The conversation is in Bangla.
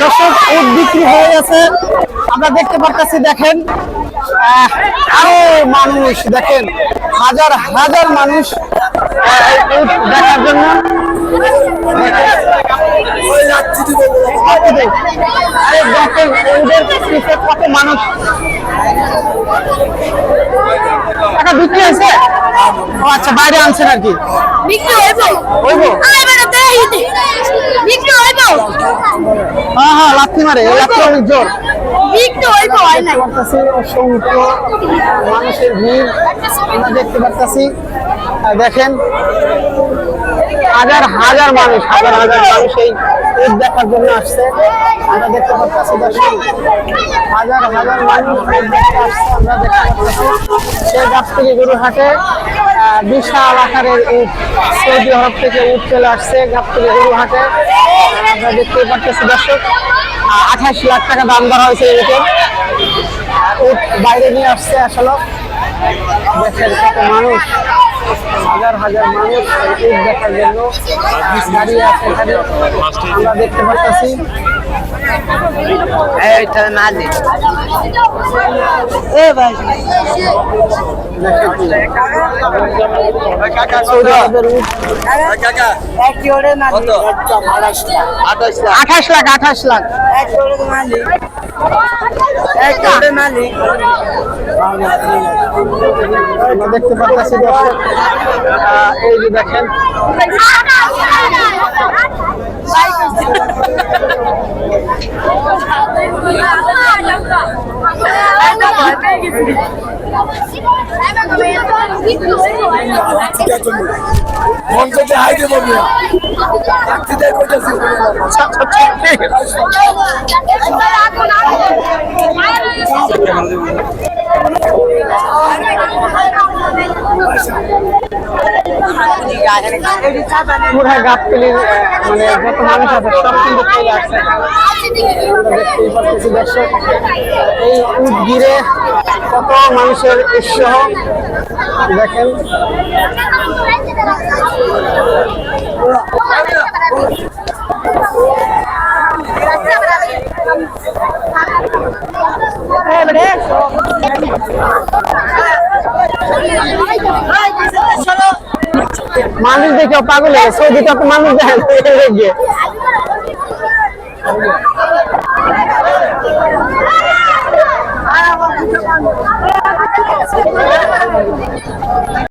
দর্শক উট বিক্রি হয়ে গেছে। আমরা দেখতে পারতেছি দেখেন আরও মানুষ দেখেন হাজার হাজার মানুষ উট দেখার জন্য। দেখেন উটের পিছে কত মানুষ। টাকা বিক্রি হয়েছে? আচ্ছা বাইরে আনছেন আর কি? বিক্রি হইব হইব? আরে বেটা দেখিতে বিক্রি হইব হ্যাঁ লাথি মারে লাথি অনেক জোর। মানুষের ভিড় আমরা দেখতে পারতাছি। দেখেন হাজার হাজার মানুষ হাজার হাজার মানুষ এই ঈদ দেখার জন্য আসছে। আমরা দেখতে পারতাছি দর্শক হাজার হাজার মানুষ ঈদ দেখতে আসছে আমরা দেখতে পারতাছি। সেই গাছ থেকে গরুহাটে আহ, বিশাল আকারের উট সৌদি আরব থেকে উট চলে আসছে গাছ থেকে গরুহাটে আমরা দেখতে পারতেছি দর্শক আঠাশ লাখ টাকা দাম ধরা হয়েছে উট বাইরে নিয়ে আসছে আসলে। দেখেন কত মানুষ হাজার হাজার মানুষ ঈদ দেখার জন্য দাঁড়িয়ে আছে এখানে। আমরা দেখতে পাচ্ছি। আরবের উট আঠাশ লাখ। আঠাশ লাখ আমরা দেখতে পাচ্ছি দর্শক এই যে দেখেন। মন থেকে হাইতে বলবি চাকরিটাই করতেছি পুরা গাবতলির মানে যত মানুষ আছে সব কিন্তু চলে আসছে দর্শক। এই উট ঘিরে কত মানুষের উৎসাহ, দেখেন। মানুষ দেখে পাগল হয়ে গেছে সৌদিতে তো মানুষ দেখে